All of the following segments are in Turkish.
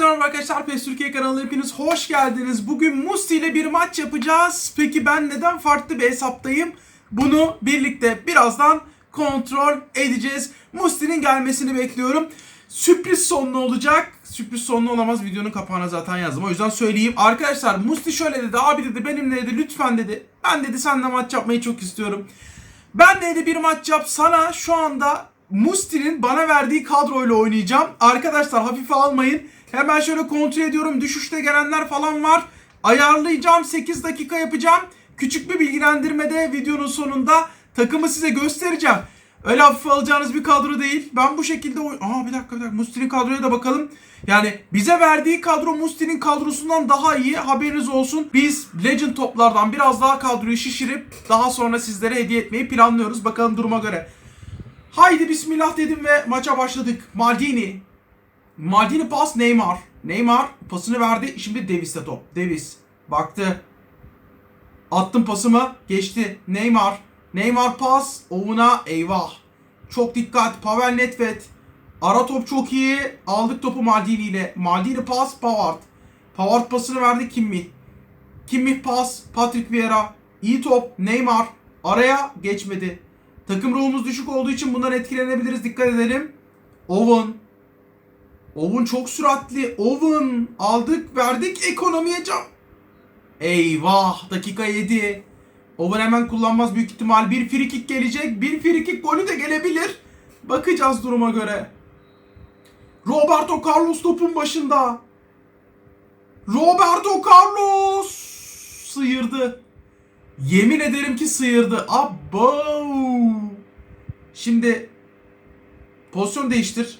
Herkese merhaba arkadaşlar. PES Türkiye kanalına hepiniz hoş geldiniz. Bugün Musti ile bir maç yapacağız. Peki ben neden farklı bir hesaptayım? Bunu birlikte birazdan kontrol edeceğiz. Musti'nin gelmesini bekliyorum. Sürpriz sonlu olacak. Sürpriz sonlu olamaz. Videonun kapağına zaten yazdım. O yüzden söyleyeyim. Arkadaşlar Musti şöyle dedi. Abi dedi benimle dedi lütfen dedi. Ben dedi seninle maç yapmayı çok istiyorum. Ben de bir maç yap sana şu anda Musti'nin bana verdiği kadroyla oynayacağım. Arkadaşlar hafife almayın. Hemen şöyle kontrol ediyorum. Düşüşte gelenler falan var. Ayarlayacağım. 8 dakika yapacağım. Küçük bir bilgilendirmede videonun sonunda takımı size göstereceğim. Öyle hafife alacağınız bir kadro değil. Ben bu şekilde. Aa bir dakika bir dakika. Musti'nin kadroya da bakalım. Yani bize verdiği kadro Musti'nin kadrosundan daha iyi. Haberiniz olsun. Biz Legend toplardan biraz daha kadroyu şişirip daha sonra sizlere hediye etmeyi planlıyoruz. Bakalım duruma göre. Haydi bismillah dedim ve maça başladık. Maldini. Maldini pas Neymar. Neymar pasını verdi. Şimdi Davis'te top. Davis baktı. Attım pasımı. Geçti. Neymar. Neymar pas. Oğuna eyvah. Çok dikkat. Pavel Nedved. Ara top çok iyi. Aldık topu Maldini ile. Maldini pas. Pavard. Pavard pasını verdi Kimmih. Kimmih pas. Patrick Vieira. İyi top. Neymar. Araya geçmedi. Takım ruhumuz düşük olduğu için bundan etkilenebiliriz. Dikkat edelim. Owen. Owen çok süratli. Owen. Aldık verdik ekonomiye cam. Eyvah. Dakika 7. Owen hemen kullanmaz büyük ihtimal. Bir free kick gelecek. Bir free kick golü de gelebilir. Bakacağız duruma göre. Roberto Carlos topun başında. Roberto Carlos sıyırdı. Yemin ederim ki sıyırdı. Abo. Şimdi pozisyon değiştir.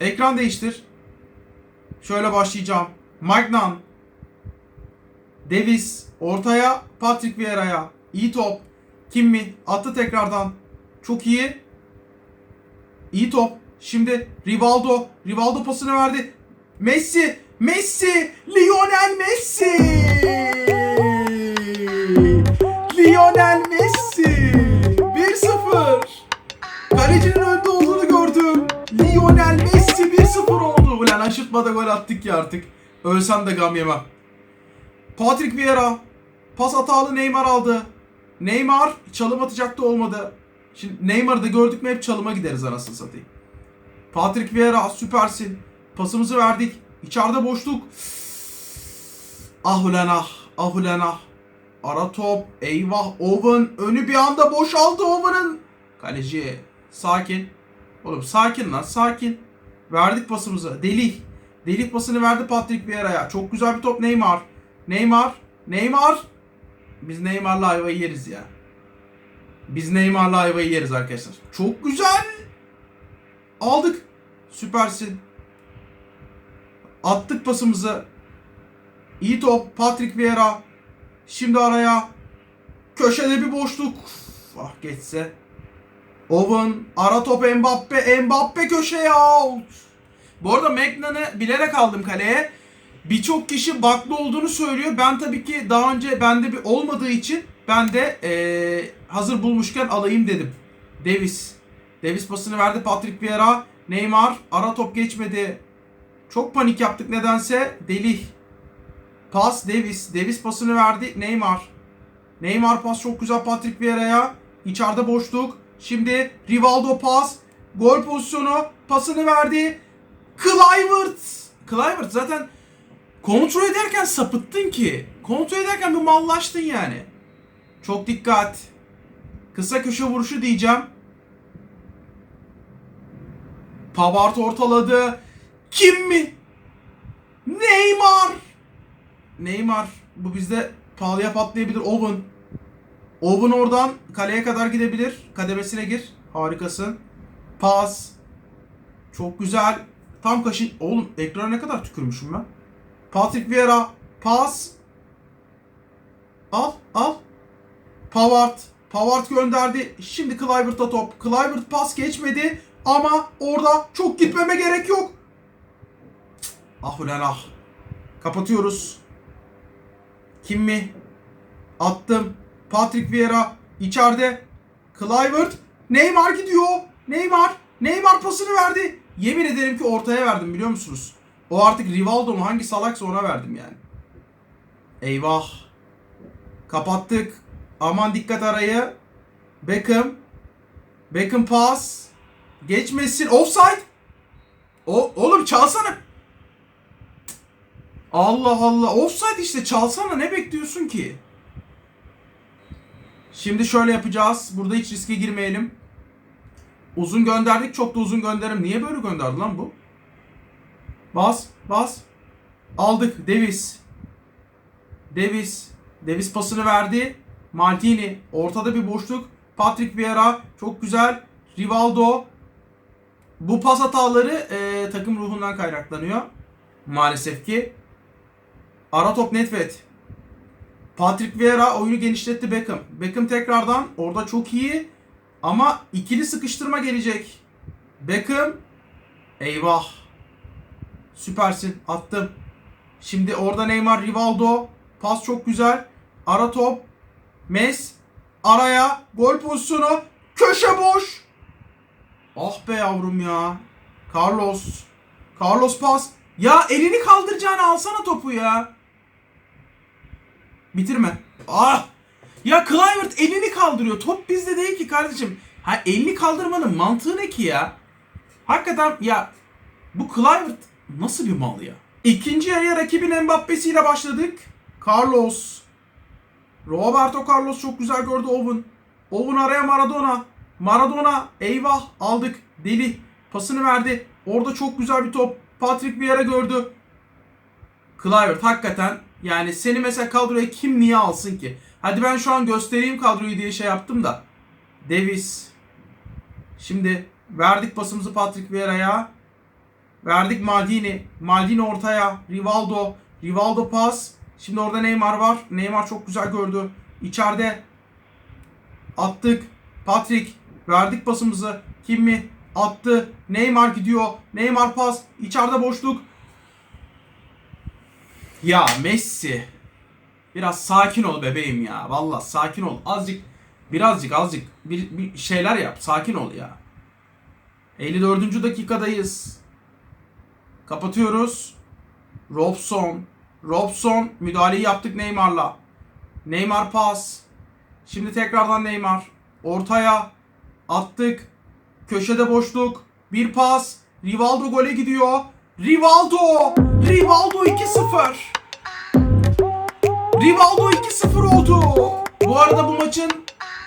Ekran değiştir. Şöyle başlayacağım. Magnan. Davis ortaya Patrick Vieira'ya. İyi top. Kimmi attı tekrardan. Çok iyi. İyi top. Şimdi Rivaldo. Rivaldo pasını verdi. Messi. Messi. Lionel Messi. Lionel Messi. 1-0. Kalecinin önde olduğunu. Lionel Messi 1-0 oldu. Ulan aşırtmada gol attık ya artık. Ölsem de gam yemem. Patrick Vieira. Pas hatalı Neymar aldı. Neymar çalım atacaktı olmadı. Şimdi Neymar'ı da gördük mü hep çalıma gideriz anasını satayım. Patrick Vieira süpersin. Pasımızı verdik. İçeride boşluk. Ah ulan ah. Ah ulan ah. Ara top. Eyvah. Owen. Önü bir anda boşaldı Owen'ın. Kaleci. Sakin. Oğlum sakin lan sakin. Verdik pasımızı. Delih. Delih pasını verdi Patrick Vieira'ya. Çok güzel bir top Neymar. Neymar. Neymar. Biz Neymar'la ayvayı yeriz ya. Biz Neymar'la ayvayı yeriz arkadaşlar. Çok güzel. Aldık. Süpersin. Attık pasımızı. İyi top. Patrick Vieira. Şimdi araya. Köşede bir boşluk. Ah geçse. Owen. Ara top Mbappe. Mbappe köşeye out. Bu arada Magnan'ı bilerek aldım kaleye. Birçok kişi baklı olduğunu söylüyor. Ben tabii ki daha önce bende bir olmadığı için ben de eee, hazır bulmuşken alayım dedim. Davis. Davis pasını verdi Patrick Vieira. Neymar. Ara top geçmedi. Çok panik yaptık nedense. Delih. Pas Davis. Davis pasını verdi. Neymar. Neymar pas çok güzel Patrick Vieira'ya. İçeride boşluk. Şimdi Rivaldo pas. Gol pozisyonu. Pasını verdi. Kluivert. Kluivert zaten kontrol ederken sapıttın ki. Kontrol ederken bir mallaştın yani. Çok dikkat. Kısa köşe vuruşu diyeceğim. Pavard ortaladı. Kim mi? Neymar. Neymar. Bu bizde pahalıya patlayabilir. Owen. Owen oradan kaleye kadar gidebilir. Kademesine gir. Harikasın. Pas. Çok güzel. Tam kaşın... Oğlum ekrana ne kadar tükürmüşüm ben. Patrick Vieira. Pas. Al. Al. Pavard. Pavard gönderdi. Şimdi Kluivert'a top. Kluivert pas geçmedi. Ama orada çok gitmeme gerek yok. Ah ulan ah. Kapatıyoruz. Kim mi? Attım. Patrick Vieira içeride. Kluivert. Neymar gidiyor. Neymar. Neymar pasını verdi. yemin ederim ki ortaya verdim biliyor musunuz? O artık Rivaldo mu hangi salaksa ona verdim yani. Eyvah. Kapattık. Aman dikkat arayı. Beckham. Beckham pas. Geçmesin. Offside. O, oğlum çalsana. Allah Allah. Offside işte çalsana ne bekliyorsun ki? Şimdi şöyle yapacağız. Burada hiç riske girmeyelim. Uzun gönderdik. Çok da uzun gönderim. Niye böyle gönderdi lan bu? Bas. Bas. Aldık. Davis. Davis. Davis pasını verdi. Maldini. Ortada bir boşluk. Patrick Vieira. Çok güzel. Rivaldo. Bu pas hataları e, takım ruhundan kaynaklanıyor. Maalesef ki. Ara top Nedved. Patrick Vieira oyunu genişletti Beckham. Beckham tekrardan orada çok iyi. Ama ikili sıkıştırma gelecek. Beckham. Eyvah. Süpersin. Attım. Şimdi orada Neymar, Rivaldo. Pas çok güzel. Ara top. Mes. Araya. Gol pozisyonu. Köşe boş. Ah be yavrum ya. Carlos. Carlos pas. Ya elini kaldıracağını alsana topu ya. Bitirme. Ah! Ya Clivert elini kaldırıyor. Top bizde değil ki kardeşim. Ha elini kaldırmanın mantığı ne ki ya? Hakikaten ya bu Clivert nasıl bir mal ya? İkinci yarıya rakibin Mbappe'siyle başladık. Carlos. Roberto Carlos çok güzel gördü Owen. Owen araya Maradona. Maradona eyvah aldık. Deli pasını verdi. Orada çok güzel bir top. Patrick Vieira gördü. Clivert hakikaten yani seni mesela kadroya kim niye alsın ki? Hadi ben şu an göstereyim kadroyu diye şey yaptım da. Davis. Şimdi verdik pasımızı Patrick Vieira'ya. Verdik Maldini. Maldini ortaya. Rivaldo. Rivaldo pas. Şimdi orada Neymar var. Neymar çok güzel gördü. İçeride attık. Patrick. Verdik pasımızı. Kim mi? Attı. Neymar gidiyor. Neymar pas. İçeride boşluk. Ya Messi. Biraz sakin ol bebeğim ya. Vallahi sakin ol. Azıcık birazcık azıcık bir, bir şeyler yap. Sakin ol ya. 54. dakikadayız. Kapatıyoruz. Robson. Robson müdahaleyi yaptık Neymar'la. Neymar pas. Şimdi tekrardan Neymar. Ortaya attık. Köşede boşluk. Bir pas. Rivaldo gole gidiyor. Rivaldo! Rivaldo 2-0. Rivaldo 2-0 oldu. Bu arada bu maçın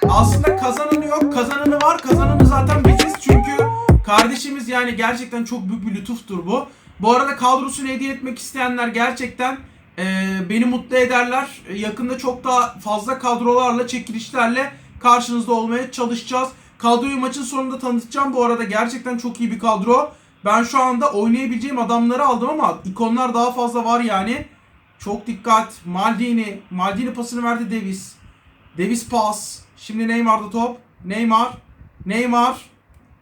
aslında kazananı yok. Kazananı var. Kazananı zaten biziz. Çünkü kardeşimiz yani gerçekten çok büyük bir lütuftur bu. Bu arada kadrosunu hediye etmek isteyenler gerçekten e, beni mutlu ederler. E, yakında çok daha fazla kadrolarla, çekilişlerle karşınızda olmaya çalışacağız. Kadroyu maçın sonunda tanıtacağım. Bu arada gerçekten çok iyi bir kadro. Ben şu anda oynayabileceğim adamları aldım ama ikonlar daha fazla var yani. Çok dikkat. Maldini. Maldini pasını verdi Davis. Davis pas. Şimdi Neymar'da top. Neymar. Neymar.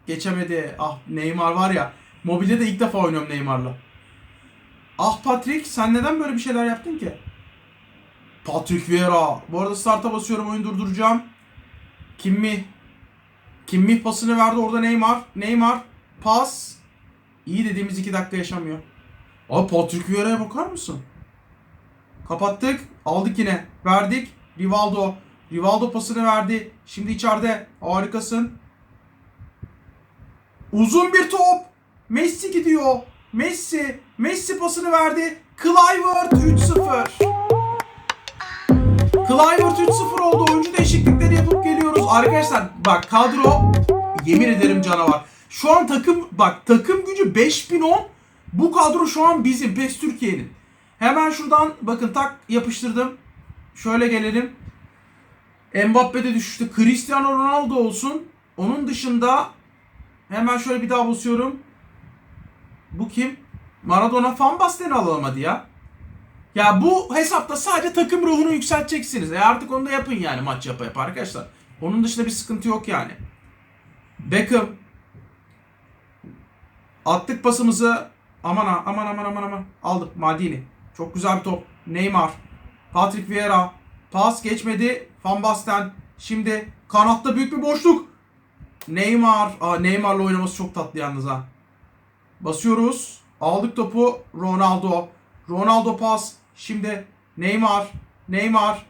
Geçemedi. Ah Neymar var ya. Mobilde de ilk defa oynuyorum Neymar'la. Ah Patrick sen neden böyle bir şeyler yaptın ki? Patrick Vieira. Bu arada start'a basıyorum oyunu durduracağım. Kim mi? Kim mi pasını verdi orada Neymar. Neymar. Pas. İyi dediğimiz 2 dakika yaşamıyor. Abi Patrick Vieira'ya bakar mısın? Kapattık. Aldık yine. Verdik. Rivaldo. Rivaldo pasını verdi. Şimdi içeride. Harikasın. Uzun bir top. Messi gidiyor. Messi. Messi pasını verdi. Clivert 3-0. Clivert 3-0 oldu. Oyuncu değişiklikleri yapıp geliyoruz. Arkadaşlar bak kadro yemin ederim canavar. Şu an takım bak takım gücü 5010. Bu kadro şu an bizim PES Türkiye'nin. Hemen şuradan bakın tak yapıştırdım. Şöyle gelelim. Mbappe de düştü. Cristiano Ronaldo olsun. Onun dışında hemen şöyle bir daha basıyorum. Bu kim? Maradona Fan Basten'i alalım hadi ya. Ya bu hesapta sadece takım ruhunu yükselteceksiniz. E artık onu da yapın yani maç yapa yapa arkadaşlar. Onun dışında bir sıkıntı yok yani. Beckham. Attık pasımızı. Aman ha, aman aman aman aman. Aldık Maldini. Çok güzel bir top. Neymar. Patrick Vieira. Pas geçmedi. Van Basten. Şimdi kanatta büyük bir boşluk. Neymar. Aa, Neymar'la oynaması çok tatlı yalnız ha. Basıyoruz. Aldık topu. Ronaldo. Ronaldo pas. Şimdi Neymar. Neymar.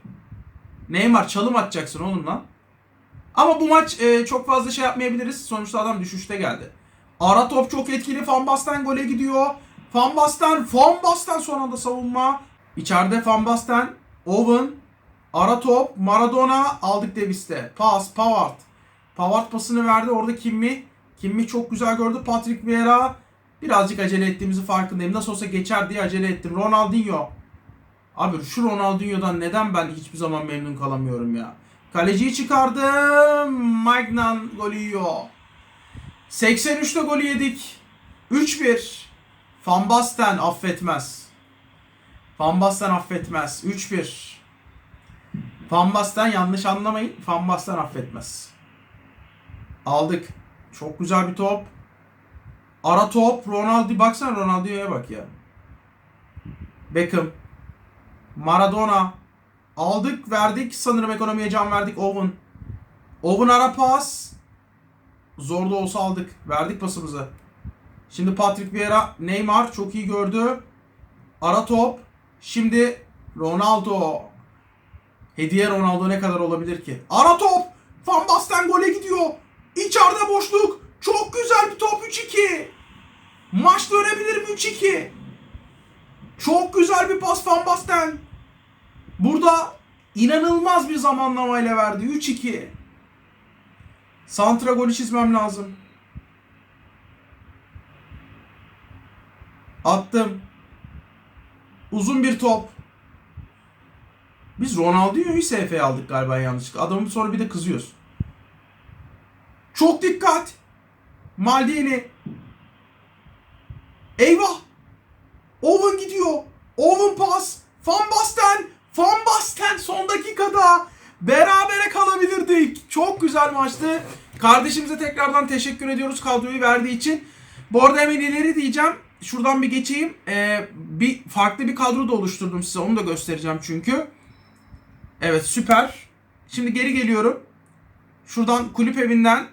Neymar çalım atacaksın oğlum lan. Ama bu maç e, çok fazla şey yapmayabiliriz. Sonuçta adam düşüşte geldi. Ara top çok etkili. Van gole gidiyor. Van Basten, Van Basten son anda savunma. İçeride Van Owen, ara top, Maradona aldık Davis'te. Pas, Pavard. Pavard pasını verdi. Orada Kimmi. Kimmi çok güzel gördü. Patrick Vieira. Birazcık acele ettiğimizi farkındayım. Nasıl olsa geçer diye acele ettim. Ronaldinho. Abi şu Ronaldinho'dan neden ben hiçbir zaman memnun kalamıyorum ya? Kaleciyi çıkardım. Magnan golü yiyor. 83'te golü yedik. 3-1. Van Basten affetmez. Van Basten affetmez. 3-1. Van Basten yanlış anlamayın. Van Basten affetmez. Aldık. Çok güzel bir top. Ara top. Ronaldo baksana Ronaldo'ya bak ya. Beckham. Maradona. Aldık verdik. Sanırım ekonomiye can verdik. Owen. Owen ara pas. Zor da olsa aldık. Verdik pasımızı. Şimdi Patrick Vieira. Neymar çok iyi gördü. Ara top. Şimdi Ronaldo. Hediye Ronaldo ne kadar olabilir ki? Ara top. Van Basten gole gidiyor. İçeride boşluk. Çok güzel bir top 3-2. Maç dönebilir mi 3-2? Çok güzel bir pas Van Basten. Burada inanılmaz bir zamanlamayla verdi. 3-2. Santra golü çizmem lazım. Attım. Uzun bir top. Biz Ronaldinho'yu SF'ye aldık galiba yanlışlıkla. Adamın sonra bir de kızıyoruz. Çok dikkat. Maldini. Eyvah. Owen gidiyor. Owen pas. Van Basten. Van Basten son dakikada. Berabere kalabilirdik. Çok güzel maçtı. Kardeşimize tekrardan teşekkür ediyoruz kadroyu verdiği için. Bu arada hemen ileri diyeceğim. Şuradan bir geçeyim. Ee, bir farklı bir kadro da oluşturdum size. Onu da göstereceğim çünkü. Evet süper. Şimdi geri geliyorum. Şuradan kulüp evinden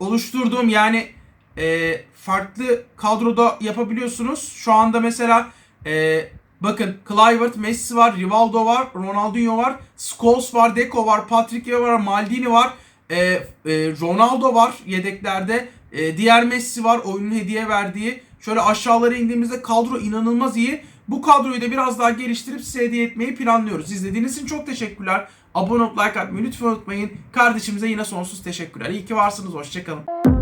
oluşturduğum yani e, farklı kadroda yapabiliyorsunuz. Şu anda mesela e, bakın Kluivert, Messi var, Rivaldo var, Ronaldinho var, Scholes var, Deco var, Patrick var, Maldini var, e, e, Ronaldo var yedeklerde. E, diğer Messi var oyunun hediye verdiği. Şöyle aşağılara indiğimizde kadro inanılmaz iyi. Bu kadroyu da biraz daha geliştirip size hediye etmeyi planlıyoruz. İzlediğiniz için çok teşekkürler. Abone olup like atmayı lütfen unutmayın. Kardeşimize yine sonsuz teşekkürler. İyi ki varsınız. Hoşçakalın.